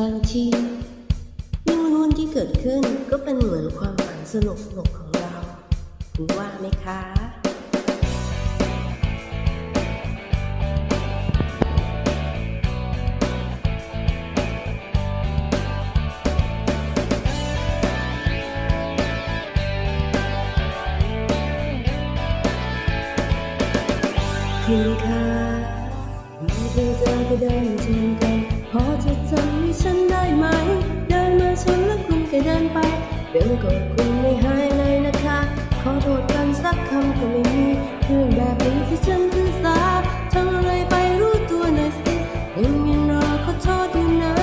บางทีเรื่องวุ่นที่เกิดขึ้นก็เป็นเหมือนความฝันสนุกสนุกของเราคุณว่าไหมคะคุณค่าไม่เคยเจอก็เดินชน เรื่องก็คุณไม่หายเลยนะคะ ขอโทษกันสักคำก็ไม่มีเรื่องแบบนี้ที่ฉันถือสาทำอะไรไปรู้ตัวหน่อยสิยังยังรอขอโทษอยู่นะ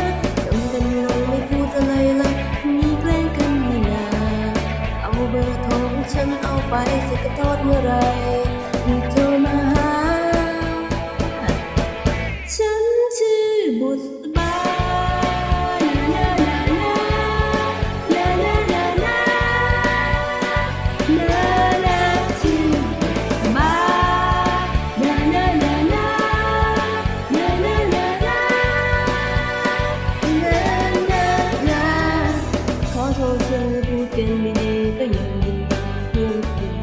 จำกันลงไม่พูดอะไรเลยมีแกล้งกันไม่นานเอาเบอร์โทรของฉันเอาไปจะขอโทษเมื่อไร กันดีๆก็ยังยินดีเพื่อนคุณ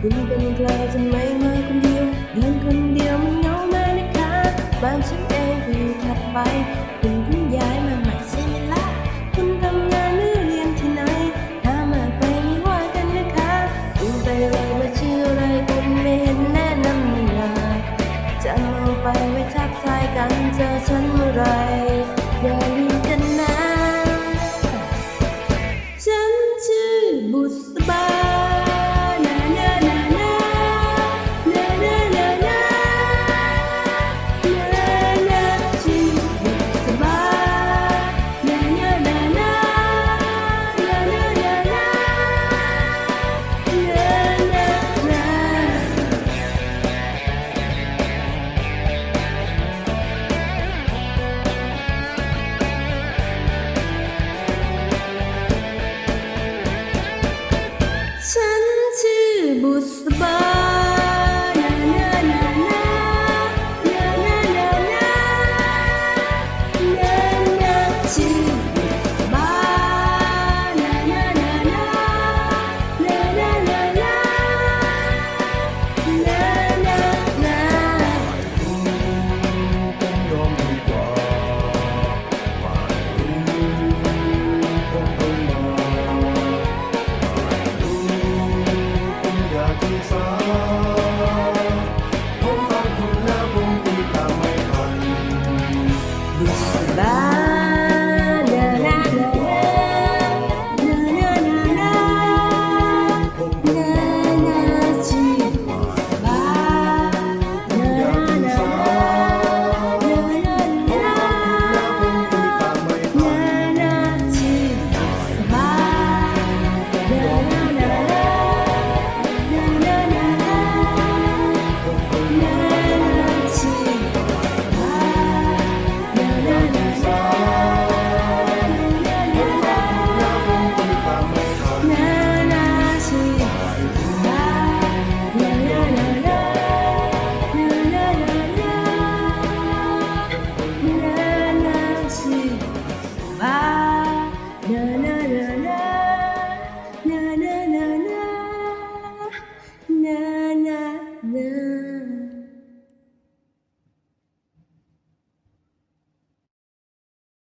คุณเป็นใครทำไมมาคนเดียวเดินคนเดียวมันเหงามากนะคะบ้านฉันเองก็อยู่ถัดไป คุณเพิ่งย้ายมาใหม่ใช่ไหมล่ะคุณทำงานหรือเรียนที่ไหน ถ้ามาไปไม่ว่ากันนะคะคุณไปเลยมาชื่ออะไรคุณไม่เห็นแนะนำนี่นาจะเอาไปไว้ทักทายกันเจอฉันเมื่อไร busbah